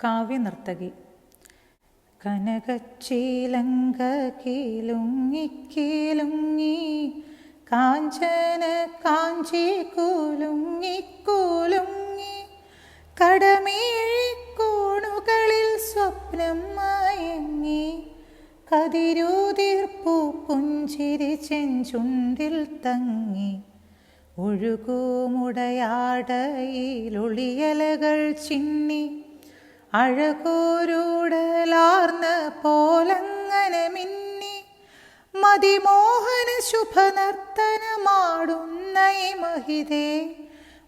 കാവ്യനർത്തകി. കനകച്ചീലങ്ക കീലുങ്ങി കീലുങ്ങി കാഞ്ചന കാഞ്ചി കൂലുങ്ങിക്കൂലുങ്ങി കൂലുങ്ങി കടമേഴിക്കോണുകളിൽ സ്വപ്നം മയങ്ങി കതിരൂതിർപ്പൂ പുഞ്ചിരി ചെഞ്ചുണ്ടിൽ തങ്ങി ഒഴുകൂമുടയാടയിലൊളിയലകൾ ചിന്നി അഴകൂരുടലാർന്ന പോലങ്ങനെ മിന്നി മതിമോഹന ശുഭനർത്തനമാടുന്ന മഹിതേ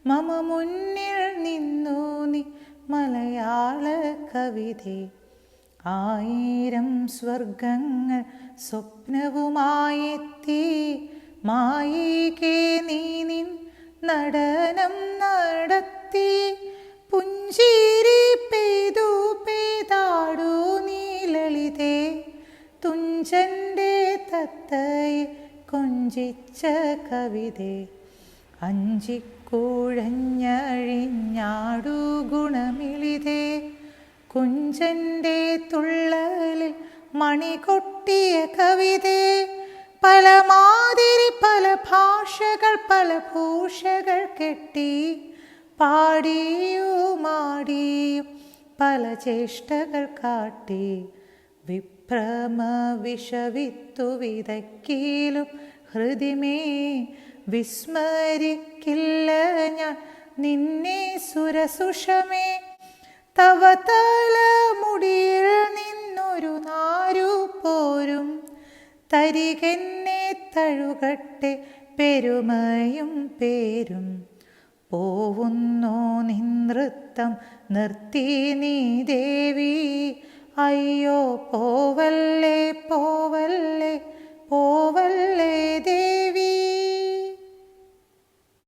മമ മുന്നിൽ നിന്നു നീ മലയാള കവിതേ. ആയിരം സ്വർഗങ്ങൾ സ്വപ്നവുമായെത്തി മായികേ നീ നിൻ നടനം തുഞ്ചന്റെ തത്തയെ കൊഞ്ചിച്ച കവിതേ അഞ്ചിക്കൂഴഞ്ഞഴിഞ്ഞാടു ഗുണമിളിതേ കുഞ്ചന്റെ തുള്ളലിൽ മണി കൊട്ടിയ കവിതേ പല മാതിരി പല ഭാഷകൾ പല ഭൂഷകൾ കെട്ടി പാടിയുമാടിയും പല ചേഷ്ടകൾ കാട്ടി വിഭ്രമ വിഷവിത്തു വിതക്കിലും ഹൃദിമേ വിസ്മരിക്കില്ല ഞാൻ. നിന്നെ സുരസുഷമേ തവ തലമുടിയിൽ നിന്നൊരു നാരു പോരും. തരികെന്നെ തഴുകട്ടെ പെരുമയും പേരും. പോവുന്നോ നിനൃത്തം നിർത്തി നീ ദേവി അയ്യോ പോവല്ലേ പോവല്ലേ പോവ